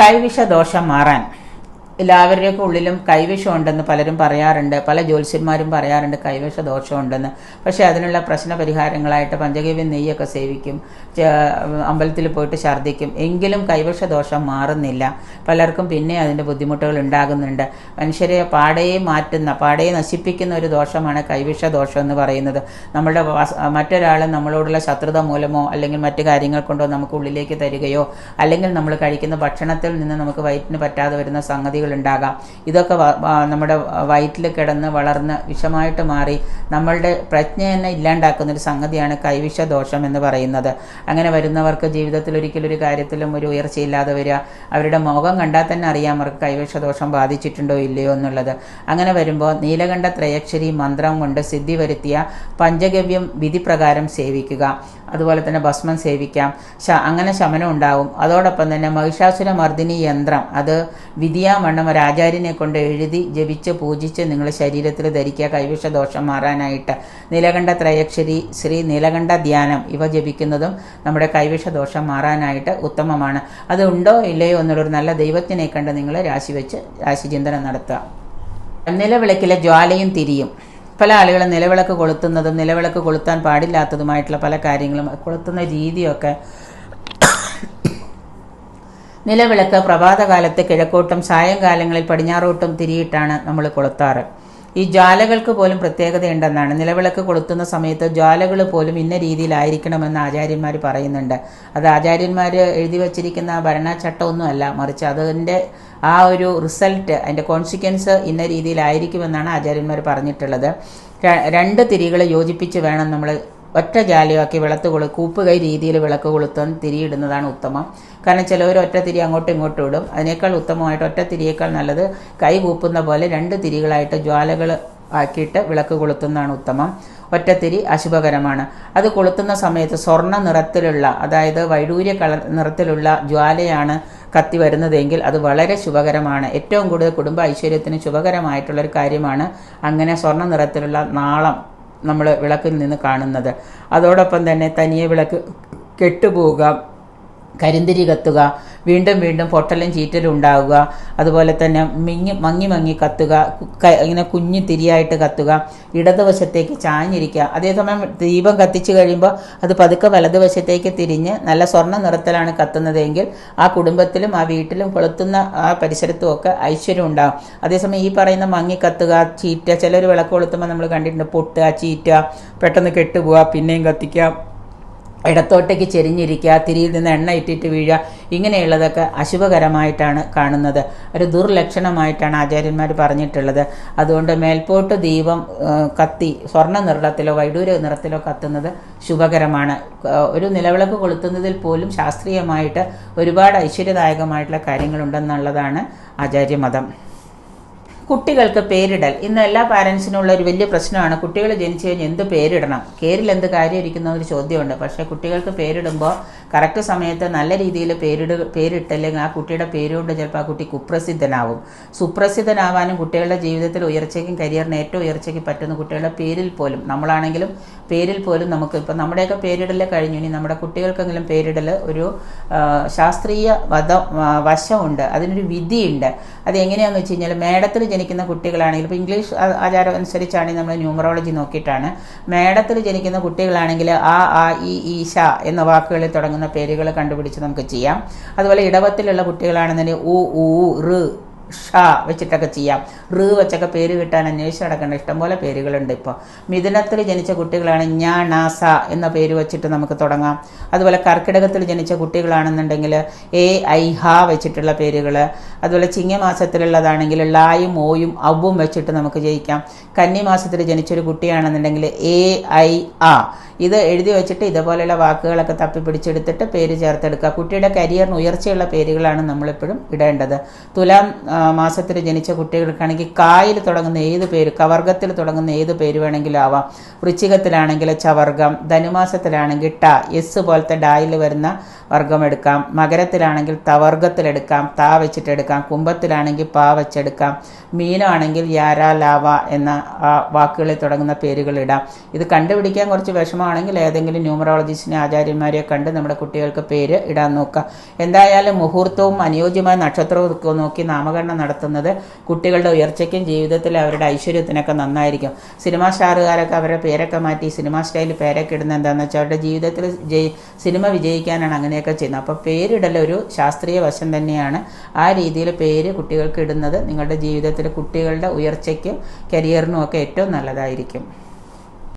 കൈവിഷദോഷം മാറാൻ. എല്ലാവരുടെയൊക്കെ ഉള്ളിലും കൈവശം ഉണ്ടെന്ന് പലരും പറയാറുണ്ട്. പല ജ്യോത്സ്യന്മാരും പറയാറുണ്ട് കൈവിഷ ദോഷമുണ്ടെന്ന് പക്ഷേ അതിനുള്ള പ്രശ്ന പരിഹാരങ്ങളായിട്ട് പഞ്ചഗവ്യ നെയ്യൊക്കെ സേവിക്കും. അമ്പലത്തിൽ പോയിട്ട് ഛർദ്ദിക്കും. എങ്കിലും കൈവശ ദോഷം മാറുന്നില്ല. പലർക്കും പിന്നെ അതിന്റെ ബുദ്ധിമുട്ടുകൾ ഉണ്ടാകുന്നുണ്ട്. മനുഷ്യരെ പാടയെ മാറ്റുന്ന പാടയെ നശിപ്പിക്കുന്ന ഒരു ദോഷമാണ് കൈവിഷ ദോഷം എന്ന് പറയുന്നത്. നമ്മുടെ മറ്റൊരാൾ നമ്മളോടുള്ള ശത്രുത മൂലമോ അല്ലെങ്കിൽ മറ്റു കാര്യങ്ങൾ കൊണ്ടോ നമുക്ക് ഉള്ളിലേക്ക് തരികയോ അല്ലെങ്കിൽ നമ്മൾ കഴിക്കുന്ന ഭക്ഷണത്തിൽ നിന്ന് നമുക്ക് വയറ്റിന് പറ്റാതെ വരുന്ന സംഗതികൾ ഉണ്ടാകാം ഇതൊക്കെ നമ്മുടെ വയറ്റിൽ കിടന്ന് വളർന്ന് വിഷമായിട്ട് മാറി നമ്മളുടെ പ്രജ്ഞ തന്നെ ഇല്ലാണ്ടാക്കുന്ന ഒരു സംഗതിയാണ് കൈവിഷ ദോഷം എന്ന് പറയുന്നത്. അങ്ങനെ വരുന്നവർക്ക് ജീവിതത്തിൽ ഒരിക്കലും ഒരു കാര്യത്തിലും ഒരു ഉയർച്ചയില്ലാതെ വരിക അവരുടെ മുഖം കണ്ടാൽ തന്നെ അറിയാം അവർക്ക് കൈവിഷ ദോഷം ബാധിച്ചിട്ടുണ്ടോ ഇല്ലയോ എന്നുള്ളത്. അങ്ങനെ വരുമ്പോൾ നീലകണ്ഠ ത്രയക്ഷരി മന്ത്രം കൊണ്ട് സിദ്ധി വരുത്തിയ പഞ്ചഗവ്യം വിധിപ്രകാരം സേവിക്കുക. അതുപോലെ തന്നെ ഭസ്മം സേവിക്കാം. അങ്ങനെ ശമനം ഉണ്ടാവും. അതോടൊപ്പം തന്നെ മഹിഷാസുര മർദ്ദിനി യന്ത്രം അത് വിധിയാവണ്ണം ഒരു ആചാര്യനെ കൊണ്ട് എഴുതി ജപിച്ച് പൂജിച്ച് നിങ്ങൾ ശരീരത്തിൽ ധരിക്കുക കൈവിഷ ദോഷം മാറാനായിട്ട്. നീലകണ്ഠ ത്രയക്ഷരി ശ്രീ നീലകണ്ഠ ധ്യാനം ഇവ ജപിക്കുന്നതും നമ്മുടെ കൈവിഷ ദോഷം മാറാനായിട്ട് ഉത്തമമാണ്. അത് ഉണ്ടോ ഇല്ലയോ എന്നുള്ളൊരു നല്ല ദൈവത്തിനെ കണ്ട് നിങ്ങൾ രാശി വെച്ച് രാശിചിന്തനം നടത്തുക. നിലവിളക്കിലെ ജ്വാലയും തിരിയും. പല ആളുകളും നിലവിളക്ക് കൊളുത്തുന്നതും നിലവിളക്ക് കൊളുത്താൻ പാടില്ലാത്തതുമായിട്ടുള്ള പല കാര്യങ്ങളും കൊളുത്തുന്ന രീതിയൊക്കെ നിലവിളക്ക് പ്രഭാതകാലത്ത് കിഴക്കോട്ടും സായങ്കാലങ്ങളിൽ പടിഞ്ഞാറോട്ടും തിരിയിട്ടാണ് നമ്മൾ കൊളുത്താറ്. ഈ ജ്വാലകൾക്ക് പോലും പ്രത്യേകതയുണ്ടെന്നാണ്. നിലവിളക്ക് കൊളുത്തുന്ന സമയത്ത് ജ്വാലകൾ പോലും ഇന്ന രീതിയിലായിരിക്കണമെന്ന് ആചാര്യന്മാർ പറയുന്നുണ്ട്. അത് ആചാര്യന്മാർ എഴുതി വച്ചിരിക്കുന്ന ഭരണചട്ടമൊന്നുമല്ല. മറിച്ച് അതിന്റെ ആ ഒരു റിസൾട്ട് അതിന്റെ കോൺസിക്വൻസ് ഇന്ന രീതിയിലായിരിക്കുമെന്നാണ് ആചാര്യന്മാർ പറഞ്ഞിട്ടുള്ളത്. രണ്ട് തിരികൾ യോജിപ്പിച്ച് വേണം നമ്മൾ ഒറ്റ ജാലിയാക്കി വിളക്ക് കൊളു കൂപ്പുകൈ രീതിയിൽ വിളക്ക് കൊളുത്താൻ തിരിയിടുന്നതാണ് ഉത്തമം. കാരണം ചിലവർ ഒറ്റ തിരി അങ്ങോട്ടും ഇങ്ങോട്ടും ഇടും. അതിനേക്കാൾ ഉത്തമമായിട്ട് ഒറ്റ തിരിയേക്കാൾ നല്ലത് കൈ കൂപ്പുന്ന പോലെ രണ്ട് തിരികളായിട്ട് ജ്വാലകൾ ആക്കിയിട്ട് വിളക്ക് കൊളുത്തുന്നതാണ് ഉത്തമം. ഒറ്റത്തിരി അശുഭകരമാണ്. അത് കൊളുത്തുന്ന സമയത്ത് സ്വർണ നിറത്തിലുള്ള അതായത് വൈഡൂര്യ കളർ നിറത്തിലുള്ള ജ്വാലയാണ് കത്തി വരുന്നതെങ്കിൽ അത് വളരെ ശുഭകരമാണ്. ഏറ്റവും കൂടുതൽ കുടുംബ ഐശ്വര്യത്തിന് ശുഭകരമായിട്ടുള്ളൊരു കാര്യമാണ് അങ്ങനെ സ്വർണ നിറത്തിലുള്ള നാളം നമ്മൾ വിളക്കിൽ നിന്ന് കാണുന്നത്. അതോടൊപ്പം തന്നെ തനിയെ വിളക്ക് കെട്ടുപോവുക കരിന്തിരി കത്തുക വീണ്ടും വീണ്ടും പൊട്ടലും ചീറ്റലും ഉണ്ടാവുക. അതുപോലെ തന്നെ മിങ്ങി മങ്ങി മങ്ങി കത്തുക ഇങ്ങനെ കുഞ്ഞു തിരിയായിട്ട് കത്തുക ഇടതുവശത്തേക്ക് ചാഞ്ഞിരിക്കുക. അതേസമയം ദീപം കത്തിച്ചു കഴിയുമ്പോൾ അത് പതുക്കെ വലതുവശത്തേക്ക് തിരിഞ്ഞ് നല്ല സ്വർണ നിറത്തിലാണ് കത്തുന്നതെങ്കിൽ ആ കുടുംബത്തിലും ആ വീട്ടിലും കൊളുത്തുന്ന ആ പരിസരത്തും ഒക്കെ ഐശ്വര്യം ഉണ്ടാകും അതേസമയം ഈ പറയുന്ന മങ്ങി കത്തുക ചീറ്റ ചിലർ വിളക്ക് കൊളുത്തുമ്പോൾ നമ്മൾ കണ്ടിട്ടുണ്ട് പൊട്ടുക ചീറ്റ പെട്ടെന്ന് കെട്ടുപോവുക പിന്നെയും കത്തിക്കുക ഇടത്തോട്ടേക്ക് ചെരിഞ്ഞിരിക്കുക തിരിയിൽ നിന്ന് എണ്ണ ഇട്ടിട്ട് വീഴുക ഇങ്ങനെയുള്ളതൊക്കെ അശുഭകരമായിട്ടാണ് കാണുന്നത്. ഒരു ദുർലക്ഷണമായിട്ടാണ് ആചാര്യന്മാർ പറഞ്ഞിട്ടുള്ളത്. അതുകൊണ്ട് മേൽപോട്ട് ദീപം കത്തി സ്വർണ നിറത്തിലോ വൈഡൂര്യ നിറത്തിലോ കത്തുന്നത് ശുഭകരമാണ്. ഒരു നിലവിളക്ക് കൊളുത്തുന്നതിൽ പോലും ശാസ്ത്രീയമായിട്ട് ഒരുപാട് ഐശ്വര്യദായകമായിട്ടുള്ള കാര്യങ്ങളുണ്ടെന്നുള്ളതാണ് ആചാര്യമതം. കുട്ടികൾക്ക് പേരിടൽ. ഇന്ന് എല്ലാ പാരൻസിനുള്ള ഒരു വലിയ പ്രശ്നമാണ്. കുട്ടികൾ ജനിച്ചു കഴിഞ്ഞാൽ എന്ത് പേരിടണം? പേരിൽ എന്ത് കാര്യം ഇരിക്കുന്ന ഒരു ചോദ്യമുണ്ട്. പക്ഷേ കുട്ടികൾക്ക് പേരിടുമ്പോൾ കറക്റ്റ് സമയത്ത് നല്ല രീതിയിൽ പേരിട് പേരിട്ടില്ലെങ്കിൽ ആ കുട്ടിയുടെ പേരുകൊണ്ട് ചിലപ്പോൾ ആ കുട്ടി കുപ്രസിദ്ധനാവും. സുപ്രസിദ്ധനാവാനും കുട്ടികളുടെ ജീവിതത്തിൽ ഉയർച്ചയ്ക്കും കരിയറിന് ഏറ്റവും ഉയർച്ചയ്ക്ക് പറ്റുന്ന കുട്ടികളുടെ പേരിൽ പോലും നമ്മളാണെങ്കിലും പേരിൽ പോലും നമുക്ക് ഇപ്പം നമ്മുടെയൊക്കെ പേരിടൽ കഴിഞ്ഞു. ഇനി നമ്മുടെ കുട്ടികൾക്കെങ്കിലും പേരിടൽ ഒരു ശാസ്ത്രീയ വധം വശമുണ്ട്. അതിനൊരു വിധിയുണ്ട്. അത് എങ്ങനെയാണെന്ന് വെച്ച് കഴിഞ്ഞാൽ മേടത്തിൽ ജനിക്കുന്ന കുട്ടികളാണെങ്കിൽ ഇപ്പോൾ ഇംഗ്ലീഷ് ആചാരം അനുസരിച്ചാണ് നമ്മൾ ന്യൂമറോളജി നോക്കിയിട്ടാണ്. മേടത്തിൽ ജനിക്കുന്ന കുട്ടികളാണെങ്കിൽ ആ ആ ഇ ഈശ എന്ന വാക്കുകളിൽ തുടങ്ങുന്ന പേരുകൾ കണ്ടുപിടിച്ച് നമുക്ക് ചെയ്യാം. അതുപോലെ ഇടവത്തിലുള്ള കുട്ടികളാണെന്നുണ്ടെങ്കിൽ ഉ ഊ റ് ഷ വെച്ചിട്ടൊക്കെ ചെയ്യാം. റ് വെച്ചൊക്കെ പേര് കിട്ടാൻ അന്വേഷിച്ച് നടക്കേണ്ട. ഇഷ്ടംപോലെ പേരുകളുണ്ട് ഇപ്പോൾ മിഥുനത്തിൽ ജനിച്ച കുട്ടികളാണ് ഞാ നാസ എന്ന പേര് വെച്ചിട്ട് നമുക്ക് തുടങ്ങാം. അതുപോലെ കർക്കിടകത്തിൽ ജനിച്ച കുട്ടികളാണെന്നുണ്ടെങ്കിൽ എ ഐ ഹ വെച്ചിട്ടുള്ള പേരുകൾ അതുപോലെ ചിങ്ങമാസത്തിലുള്ളതാണെങ്കിൽ ലായും ഓയും അവും വെച്ചിട്ട് നമുക്ക് ജയിക്കാം. കന്നിമാസത്തിൽ ജനിച്ചൊരു കുട്ടിയാണെന്നുണ്ടെങ്കിൽ എ ഐ ആ. ഇത് എഴുതി വെച്ചിട്ട് ഇതുപോലെയുള്ള വാക്കുകളൊക്കെ തപ്പി പിടിച്ചെടുത്തിട്ട് പേര് ചേർത്തെടുക്കുക. കുട്ടിയുടെ കരിയറിന് ഉയർച്ചയുള്ള പേരുകളാണ് നമ്മളെപ്പോഴും ഇടേണ്ടത്. തുലാം മാസത്തിൽ ജനിച്ച കുട്ടികൾക്കാണെങ്കിൽ കായിൽ തുടങ്ങുന്ന ഏത് പേര് കവർഗത്തിൽ തുടങ്ങുന്ന ഏത് പേര് വേണമെങ്കിലും ആവാം. വൃശ്ചികത്തിലാണെങ്കിൽ ചവർഗം ധനുമാസത്തിലാണെങ്കിൽ ട എസ് പോലത്തെ ഡായിൽ വരുന്ന വർഗം എടുക്കാം മകരത്തിലാണെങ്കിൽ തവർഗത്തിലെടുക്കാം താ വെച്ചിട്ടെടുക്കാം. കുംഭത്തിലാണെങ്കിൽ പാ വെച്ചെടുക്കാം. മീനാണെങ്കിൽ യാര ലാവ എന്ന ആ വാക്കുകളിൽ തുടങ്ങുന്ന പേരുകൾ ഇടാം. ഇത് കണ്ടുപിടിക്കാൻ കുറച്ച് വിഷമമാണെങ്കിൽ ഏതെങ്കിലും ന്യൂമറോളജിസ്റ്റിനെ ആചാര്യന്മാരെ കണ്ട് നമ്മുടെ കുട്ടികൾക്ക് പേര് ഇടാൻ നോക്കുക എന്തായാലും മുഹൂർത്തവും അനുയോജ്യമായ നക്ഷത്രവും നോക്കി നാമകരണം നടത്തുന്നത് കുട്ടികളുടെ ഉയർച്ചയ്ക്കും ജീവിതത്തിൽ അവരുടെ ഐശ്വര്യത്തിനൊക്കെ നന്നായിരിക്കും. സിനിമാ സ്റ്റാറുകാരൊക്കെ അവരുടെ പേരൊക്കെ മാറ്റി സിനിമാ സ്റ്റൈലിൽ പേരൊക്കെ ഇടുന്നത് എന്താണെന്ന് വെച്ചാൽ അവരുടെ ജീവിതത്തിൽ സിനിമ വിജയിക്കാനാണ് അങ്ങനെയൊക്കെ ചെയ്യുന്നത് അപ്പോൾ പേരിടൽ ഒരു ശാസ്ത്രീയ വശം തന്നെയാണ്. ആ രീതിയിൽ പേര് കുട്ടികൾക്ക് ഇടുന്നത്. നിങ്ങളുടെ ജീവിതത്തിൽ കുട്ടികളുടെ ഉയർച്ചയ്ക്കും കരിയറിനും ഒക്കെ ഏറ്റവും നല്ലതായിരിക്കും.